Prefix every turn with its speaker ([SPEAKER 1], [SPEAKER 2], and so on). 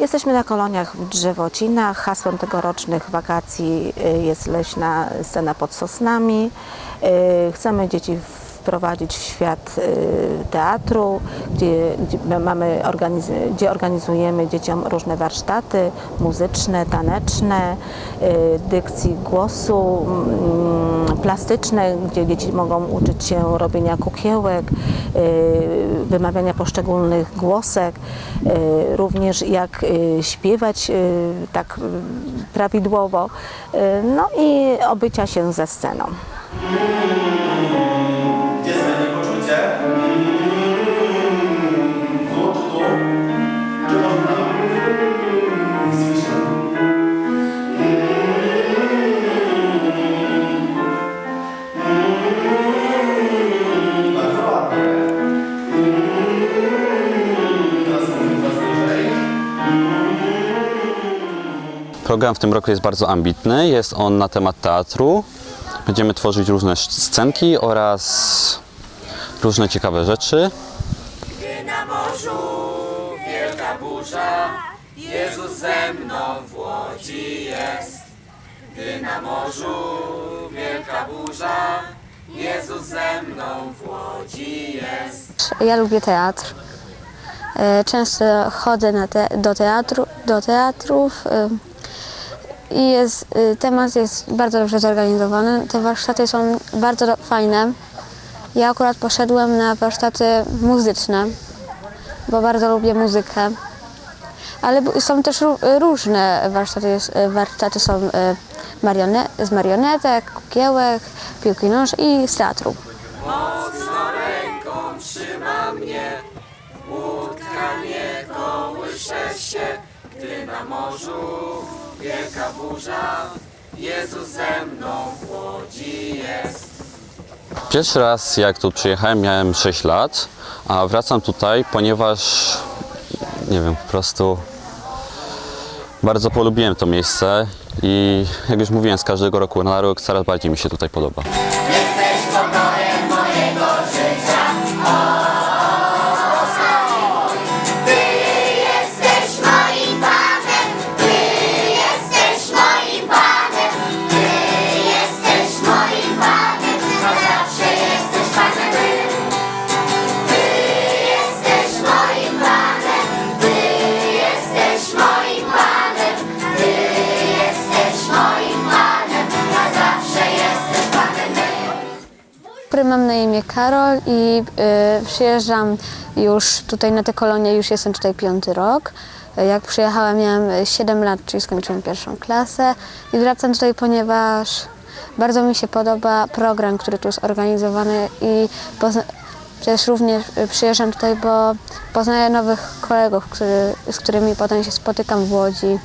[SPEAKER 1] Jesteśmy na koloniach w Drzewocinach. Hasłem tegorocznych wakacji y, jest leśna scena pod sosnami. Y, Chcemy dzieci wprowadzić w świat y, teatru, gdzie, gdzie, mamy organiz- gdzie organizujemy dzieciom różne warsztaty muzyczne, taneczne, y, dykcji głosu, mm, plastyczne, gdzie dzieci mogą uczyć się robienia kukiełek, y, wymawiania poszczególnych głosek, również jak śpiewać tak prawidłowo, no i obycia się ze sceną.
[SPEAKER 2] Program w tym roku jest bardzo ambitny. Jest on na temat teatru. Będziemy tworzyć różne scenki oraz różne ciekawe rzeczy.
[SPEAKER 3] Gdy na morzu wielka burza, Jezus ze mną w łodzi jest. Gdy na morzu wielka burza, Jezus ze mną w łodzi jest.
[SPEAKER 4] Ja lubię teatr. E, Często chodzę na te, do, teatru, do teatrów e, i jest, e, temat jest bardzo dobrze zorganizowany. Te warsztaty są bardzo fajne. Ja akurat poszedłem na warsztaty muzyczne, bo bardzo lubię muzykę. Ale są też ró- różne warsztaty. E, Warsztaty są e, marione, z marionetek, kukiełek, piłki noż i z teatru.
[SPEAKER 3] Na morzu wielka burza, Jezus ze mną w łodzi jest.
[SPEAKER 2] Pierwszy raz jak tu przyjechałem miałem 6 lat, a wracam tutaj, ponieważ nie wiem, po prostu bardzo polubiłem to miejsce i jak już mówiłem, z każdego roku na rok coraz bardziej mi się tutaj podoba.
[SPEAKER 4] Który mam na imię Karol i y, przyjeżdżam już tutaj na tę kolonię, już jestem tutaj piąty rok. Jak przyjechałam miałam 7 lat, czyli skończyłam pierwszą klasę i wracam tutaj, ponieważ bardzo mi się podoba program, który tu jest organizowany i też również y, przyjeżdżam tutaj, bo poznaję nowych kolegów, który, z którymi potem się spotykam w Łodzi.